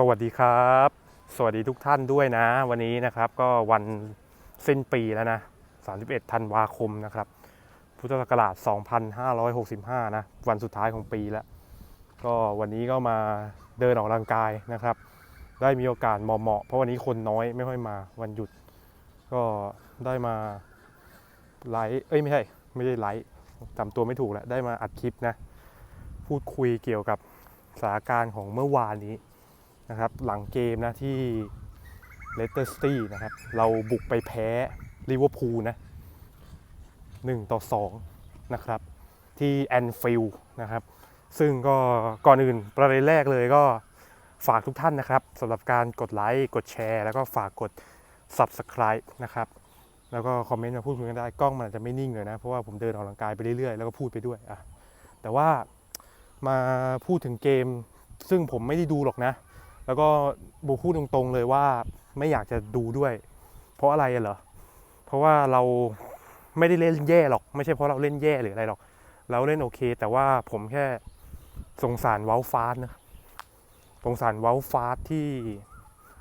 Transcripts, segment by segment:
สวัสดีครับ สวัสดีทุกท่านด้วยนะ วันนี้นะครับก็วันสิ้นปีแล้วนะ 31 ธันวาคมนะครับ พุทธศักราช 2565 นะ วันสุดท้ายของปีแล้ว ก็วันนี้ก็มาเดินออกกำลังกายนะครับ ได้มีโอกาสเหมาะๆเพราะวันนี้คนน้อยไม่ค่อยมาวันหยุด ก็ได้มาไลฟ์เอ้ยไม่ใช่ไม่ได้ไลฟ์จำตัวไม่ถูกแล้วได้มาอัดคลิปนะ พูดคุยเกี่ยวกับสถานการณ์ของเมื่อวานนี้ นะครับหลังเกมนะที่เลสเตอร์ซิตี้นะครับเราบุกไปแพ้ลิเวอร์พูลนะ1ต่อ2นะครับที่แอนฟิลด์นะครับซึ่งก็ก่อนอื่นประเด็นแรกเลยก็ฝากทุกท่านนะครับสำหรับการกดไลค์กดแชร์ แล้วก็ฝากกด Subscribe นะครับแล้วก็คอมเมนต์มาพูดคุยกันได้กล้องมันอาจจะไม่นิ่งเลยนะ เพราะว่าผมเดินออกกำลังกายไปเรื่อยๆ แล้วก็พูดไปด้วยอะแต่ว่ามาพูดถึงเกมซึ่งผมไม่ได้ดูหรอกนะ แล้วก็บูพูดตรงๆเลยว่าไม่อยากจะดูด้วย เพราะอะไรเหรอ เพราะว่าเราไม่ได้เล่นแย่หรอก ไม่ใช่เพราะเราเล่นแย่หรืออะไรหรอก เราเล่นโอเค แต่ว่าผมแค่สงสารเว้าฟาสนะสงสารเว้าฟาสที่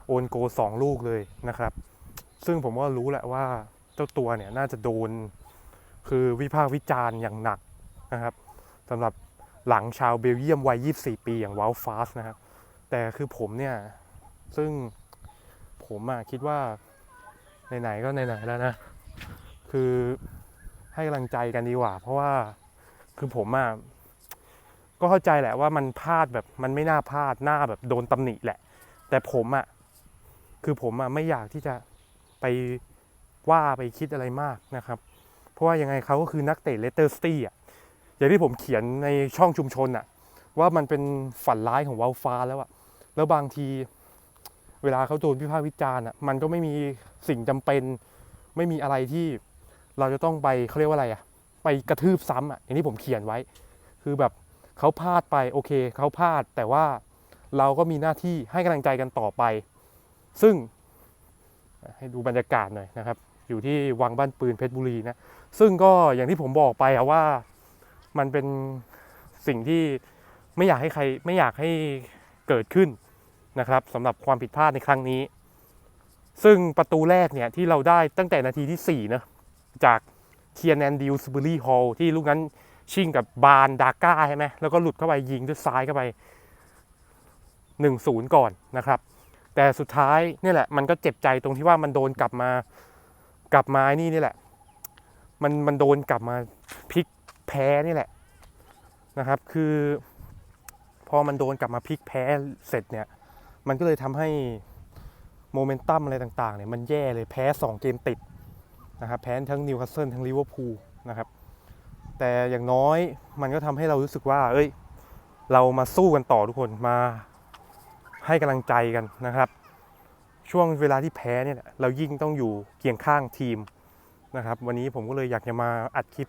โอนโกสองลูกเลยนะครับ ซึ่งผมก็รู้แหละว่าเจ้าตัวเนี่ยน่าจะโดนคือวิพากษ์วิจารณ์อย่างหนักนะครับสำหรับหลังชาวเบลเยียมวัย 24 ปีอย่างว้าฟาสนะครับ แต่คือผมเนี่ย ซึ่งผมอะคิดว่าไหนๆก็ไหนๆแล้วนะ คือให้กำลังใจกันดีกว่า เพราะว่าคือผมอะก็เข้าใจแหละว่ามันพลาดแบบมันไม่น่าพลาดหน้าแบบโดนตำหนิแหละ แต่ผมอะคือผมอะไม่อยากที่จะไปว่าไปคิดอะไรมากนะครับ เพราะว่ายังไงเขาก็คือนักเตะเลสเตอร์สตี้อะอย่างที่ผมเขียนในช่องชุมชนอะว่ามันเป็นฝันร้ายของวาลฟ้าแล้วอะ แล้วบางทีเวลาเขาโดนวิพากษ์วิจารณ์อะมันก็ไม่มีสิ่งจำเป็น ไม่มีอะไรที่เราจะต้องไปเขาเรียกว่าอะไรอะไปกระทืบซ้ำอะอย่างที่ผมเขียนไว้ คือแบบเขาพลาดไปโอเคเขาพลาดแต่ว่าเราก็มีหน้าที่ให้กำลังใจกันต่อไป ซึ่งให้ดูบรรยากาศหน่อยนะครับ อยู่ที่วังบ้านปืนเพชรบุรีนะซึ่งก็อย่างที่ผมบอกไปอะว่ามันเป็นสิ่งที่ไม่อยากให้ใครไม่อยากให้เกิดขึ้น นะครับสำหรับความผิดพลาดในครั้งนี้ ซึ่งประตูแรกเนี่ยที่เราได้ตั้งแต่นาทีที่4นะจากเทียนแอนดิวสบูรี่ฮอลที่ลูกนั้นชิงกับบานดาก้าใช่ไหมแล้วก็หลุดเข้าไปยิงด้วยซ้ายเข้าไป 1-0 ก่อนนะครับ แต่สุดท้ายนี่แหละ มันก็เจ็บใจตรงที่ว่ามันโดนกลับมากลับมานี่นี่แหละ มันมันโดนกลับมาพลิกแพ้นี่แหละนะครับ คือ พอมันโดนกลับมาพลิกแพ้เสร็จเนี่ย มันก็เลยทำให้โมเมนตัมอะไรต่างๆเนี่ยมันแย่เลยแพ้ 2 เกมติดนะครับแพ้ทั้งนิวคาสเซิลทั้งลิเวอร์พูลนะครับแต่อย่างน้อยมันก็ทำให้เรารู้สึกว่า เอ้ย เรามาสู้กันต่อทุกคนมาให้กำลังใจกันนะครับ ช่วงเวลาที่แพ้เนี่ยเรายิ่งต้องอยู่เคียงข้างทีมนะครับวันนี้ผมก็เลยอยากจะมาอัดคลิป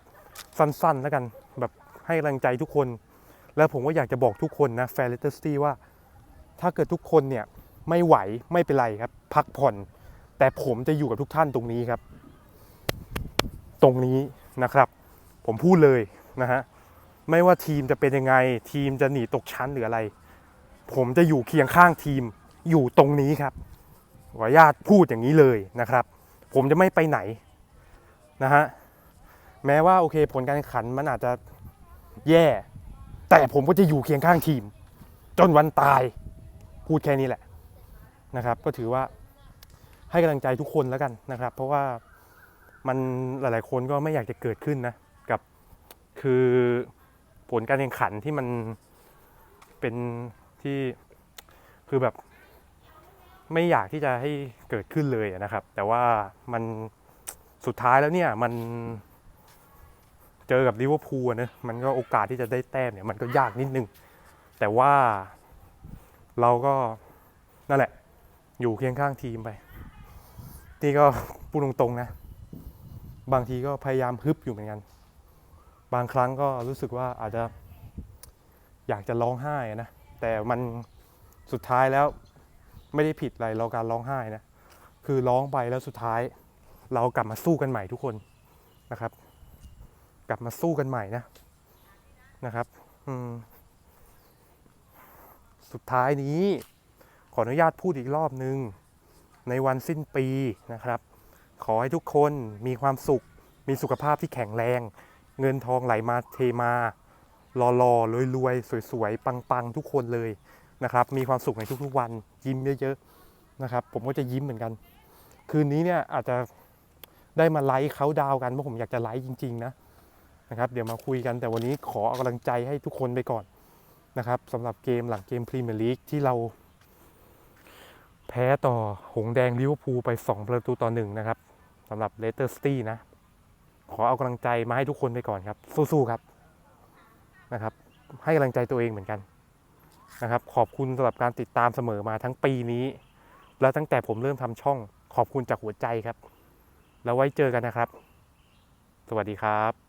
สั้นๆ แล้วกันแบบให้กำลังใจทุกคน แล้วผมก็อยากจะบอกทุกคนนะแฟนเลสเตอร์ซิตี้ว่า ถ้าเกิดทุกคนเนี่ยไม่ไหวไม่เป็นไรครับ พักผ่อน แต่ผมจะอยู่กับทุกท่านตรงนี้ครับ ตรงนี้นะครับ ผมพูดเลยนะฮะไม่ว่าทีมจะเป็นยังไง ทีมจะหนีตกชั้นหรืออะไร ผมจะอยู่เคียงข้างทีมอยู่ตรงนี้ครับขออนุญาตพูดอย่างนี้เลยนะครับ ผมจะไม่ไปไหนนะฮะแม้ว่าโอเคผลการแข่งขันมันอาจจะแย่ แต่ผมก็จะอยู่เคียงข้างทีม จนวันตาย พูดแค่นี้แหละนะครับ ก็ถือว่าให้กำลังใจทุกคนแล้วกันนะครับ เพราะว่ามันหลาย ๆ คนก็ไม่อยากจะเกิดขึ้นนะกับคือผลการแข่งขันที่มันเป็นที่คือแบบไม่อยากที่จะให้เกิดขึ้นเลยนะครับ แต่ว่ามันสุดท้ายแล้วเนี่ยมันเจอกับลิเวอร์พูลนะมันก็โอกาสที่จะได้แต้มเนี่ยมันก็ยากนิดนึง แต่ว่า เราก็นั่นแหละ อยู่เคียงข้างทีมไป นี่ก็พูดตรงๆนะ บางทีก็พยายามฮึบอยู่เหมือนกัน บางครั้งก็รู้สึกว่าอาจจะอยากจะร้องไห้นะ แต่มันสุดท้ายแล้วไม่ได้ผิดอะไรเราการร้องไห้นะ คือร้องไปแล้วสุดท้าย เรากลับมาสู้กันใหม่ทุกคนนะครับ กลับมาสู้กันใหม่นะนะครับ อืม สุดท้ายนี้ ขออนุญาตพูดอีกรอบนึง ในวันสิ้นปีนะครับ ขอให้ทุกคนมีความสุข มีสุขภาพที่แข็งแรง เงินทองไหลมาเทมารอรอรวยรวยๆสวยๆ ปังๆ ทุกคนเลยนะครับ มีความสุขในทุกๆวัน ยิ้มเยอะๆนะครับ ผมก็จะยิ้มเหมือนกัน คืนนี้เนี่ยอาจจะได้มาไลฟ์เขาดาวกันเพราะผมอยากจะไลฟ์จริง ๆ นะนะครับ เดี๋ยวมาคุยกันแต่วันนี้ขอเอากำลังใจให้ทุกคนไปก่อน นะครับสำหรับเกมหลังเกมพรีเมียร์ลีกที่เรา แพ้ต่อหงแดงลิเวอร์พูลไป 2 ประตูต่อหนึ่งนะครับสำหรับเลสเตอร์สตี้นะ ขอเอากำลังใจมาให้ทุกคนไปก่อนครับ สู้ๆครับนะครับ ให้กำลังใจตัวเองเหมือนกันนะครับ ขอบคุณสำหรับการติดตามเสมอมาทั้งปีนี้ และตั้งแต่ผมเริ่มทำช่องขอบคุณจากหัวใจครับ แล้วไว้เจอกันนะครับ สวัสดีครับ